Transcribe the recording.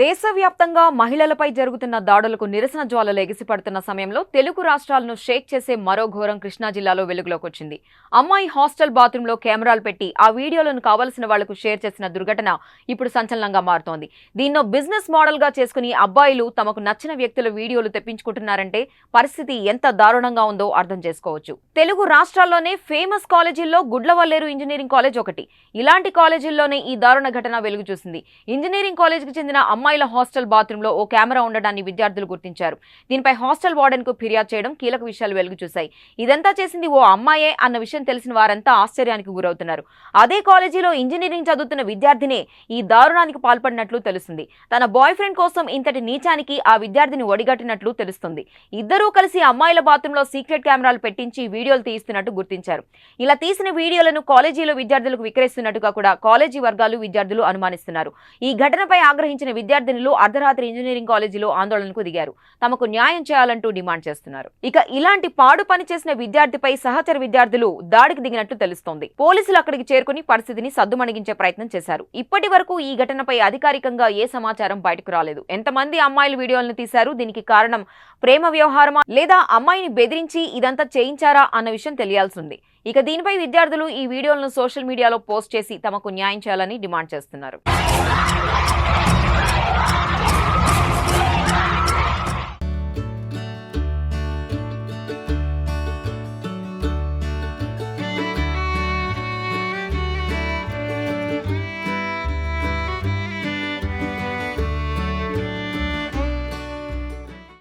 దేశవ్యాప్తంగా మహిళలపై జరుగుతున్న దాడులకు నిరసన జ్వాలలు ఎగిసిపడుతున్న సమయంలో తెలుగు రాష్ట్రాలను షేక్ చేసే మరో ఘోరం కృష్ణా జిల్లాలో వెలుగులోకి వచ్చింది. అమ్మాయి హాస్టల్ బాత్రూంలో కెమెరాలు పెట్టి ఆ వీడియోలను కావలసిన వాళ్ళకు షేర్ చేసిన దుర్ఘటన ఇప్పుడు సంచలనంగా మారుతోంది. దీన్నో బిజినెస్ మోడల్గా చేసుకుని అబ్బాయిలు తమకు నచ్చిన వ్యక్తుల వీడియోలు తెప్పించుకుంటున్నారంటే పరిస్థితి ఎంత దారుణంగా ఉందో అర్థం చేసుకోవచ్చు. తెలుగు రాష్ట్రాల్లోనే ఫేమస్ కాలేజీల్లో గుడ్లవల్లేరు ఇంజనీరింగ్ కాలేజ్ ఒకటి. ఇలాంటి కాలేజీల్లోనే ఈ దారుణ ఘటన వెలుగు చూసింది. ఇంజనీరింగ్ కాలేజీకి చెందిన అమ్మాయిల హాస్టల్ బాత్రూంలో ఓ కెమెరా ఉండడాన్ని విద్యార్థులు గుర్తించారు. దీనిపై హాస్టల్ వార్డెన్కు ఫిర్యాదు చేయడం కీలక విషయాలు వెలుగు చూశాయి ఇదంతా చేసింది ఓ అమ్మాయే అన్న విషయం తెలిసిన వారంతా ఆశ్చర్యానికి గురవుతున్నారు. అదే కాలేజీలో ఇంజనీరింగ్ చదువుతున్న విద్యార్థినే ఈ దారుణానికి పాల్పడినట్లు తెలుస్తుంది. తన బాయ్ ఫ్రెండ్ కోసం ఇంతటి నీచానికి ఆ విద్యార్థిని ఒడిగట్టినట్లు తెలుస్తుంది. ఇద్దరూ కలిసి అమ్మాయిల బాత్రూంలో సీక్రెట్ కెమెరాలు పెట్టించి వీడియోలు తీస్తున్నట్టు గుర్తించారు. ఇలా తీసిన వీడియోలను కాలేజీలో విద్యార్థులకు విక్రయిస్తున్నట్టుగా కూడా కాలేజీ వర్గాలు విద్యార్థులు అనుమానిస్తున్నారు. ఈ ఘటనపై ఆగ్రహించిన విద్యార్థినులు అర్ధరాత్రి ఇంజనీరింగ్ కాలేజీలో ఆందోళనకు దిగారు. తమకు న్యాయం చేయాలంటూ డిమాండ్ చేస్తున్నారు. ఇక ఇలాంటి పాడు పని చేసిన విద్యార్థిపై సహచర విద్యార్థులు దాడికి దిగినట్లు తెలుస్తోంది. పోలీసులు అక్కడికి చేరుకుని పరిస్థితిని సద్దుమణిగించే ప్రయత్నం చేశారు. ఇప్పటి వరకు ఈ ఘటనపై అధికారికంగా ఏ సమాచారం బయటకు రాలేదు. ఎంతమంది అమ్మాయిలు వీడియోలను తీశారు? దీనికి కారణం ప్రేమ వ్యవహారమా? లేదా అమ్మాయిని బెదిరించి ఇదంతా చేయించారా అన్న విషయం తెలియాల్సి ఉంది. ఇక దీనిపై విద్యార్థులు ఈ వీడియోలను సోషల్ మీడియాలో పోస్ట్ చేసి తమకు న్యాయం చేయాలని డిమాండ్ చేస్తున్నారు.